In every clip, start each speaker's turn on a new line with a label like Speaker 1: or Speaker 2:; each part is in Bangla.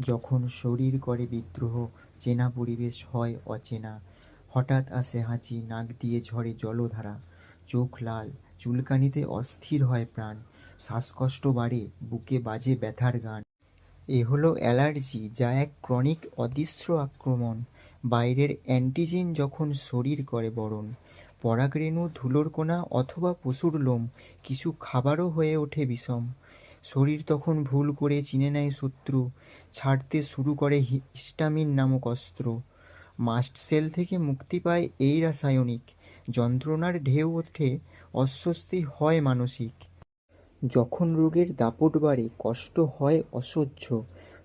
Speaker 1: যখন শরীর করে বিদ্রোহ, চেনা পরিবেশ হয় অচেনা। হঠাৎ আসে হাঁচি, নাক দিয়ে ঝরে জলধারা। চোখ লাল, চুলকানিতে অস্থির হয় প্রাণ। শ্বাসকষ্ট বাড়ে, বুকে বাজে ব্যথার গান। এ হলো অ্যালার্জি, যা এক ক্রনিক অদৃশ্য আক্রমণ। বাইরের অ্যান্টিজেন যখন শরীর করে বরণ, পরাগরেণু, ধুলোর কোণা অথবা পশুর লোম, কিছু খাবারও হয়ে ওঠে বিষম। শরীর তখন ভুল করে চিনে নেয় শত্রু, ছাড়তে শুরু করে হিস্টামিন নামক অস্ত্র। মাস্ট সেল থেকে মুক্তি পায় এই রাসায়নিক। যন্ত্রণার ঢেউ ওঠে, অস্বস্তি হয় মানসিক। যখন রোগের দাপট বাড়ে, কষ্ট হয় অসহ্য,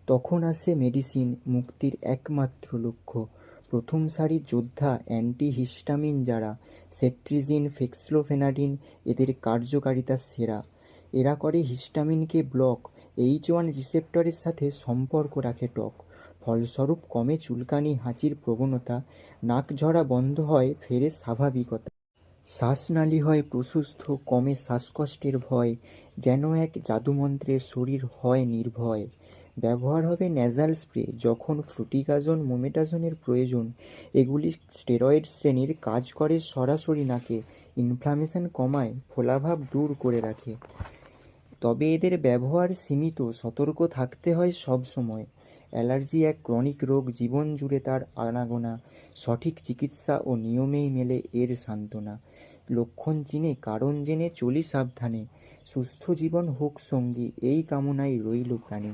Speaker 1: তখন আসে মেডিসিন, মুক্তির একমাত্র লক্ষ্য। প্রথম সারির যোদ্ধা, অ্যান্টিহিস্টামিন যারা, সেট্রিজিন, ফেক্সলোফেনাডিন, এদের কার্যকারিতা সেরা। এরা করে হিস্টামিনকে ব্লক, এইচ ওয়ান রিসেপ্টরের সাথে সম্পর্ক রাখে টক। ফলস্বরূপ কমে চুলকানি, হাঁচির প্রবণতা, নাক ঝরা বন্ধ হয়, ফেরে স্বাভাবিকতা। শ্বাসনালী হয় প্রশস্ত, কমে শ্বাসকষ্টের ভয়, যেন এক জাদুমন্ত্রে শরীর হয় নির্ভয়। ব্যবহার হবে ন্যাজাল স্প্রে যখন ফ্লুটিকাজন মোমেটাজনের প্রয়োজন। এগুলি স্টেরয়েড শ্রেণির কাজ করে সরাসরি নাকে ইনফ্লামেশন কমায়, ফোলাভাব দূর করে রাখে। তবে এদের ব্যবহার সীমিত, সতর্ক থাকতে হয় সব সময়। অ্যালার্জি এক ক্রনিক রোগ, জীবন জুড়ে তার আনাগোনা। সঠিক চিকিৎসা ও নিয়মেই মেলে এর সান্ত্বনা। লক্ষণ চিনে, কারণ জেনে চলি সাবধানে। সুস্থ জীবন হোক সঙ্গী, এই কামনাই রইল প্রাণে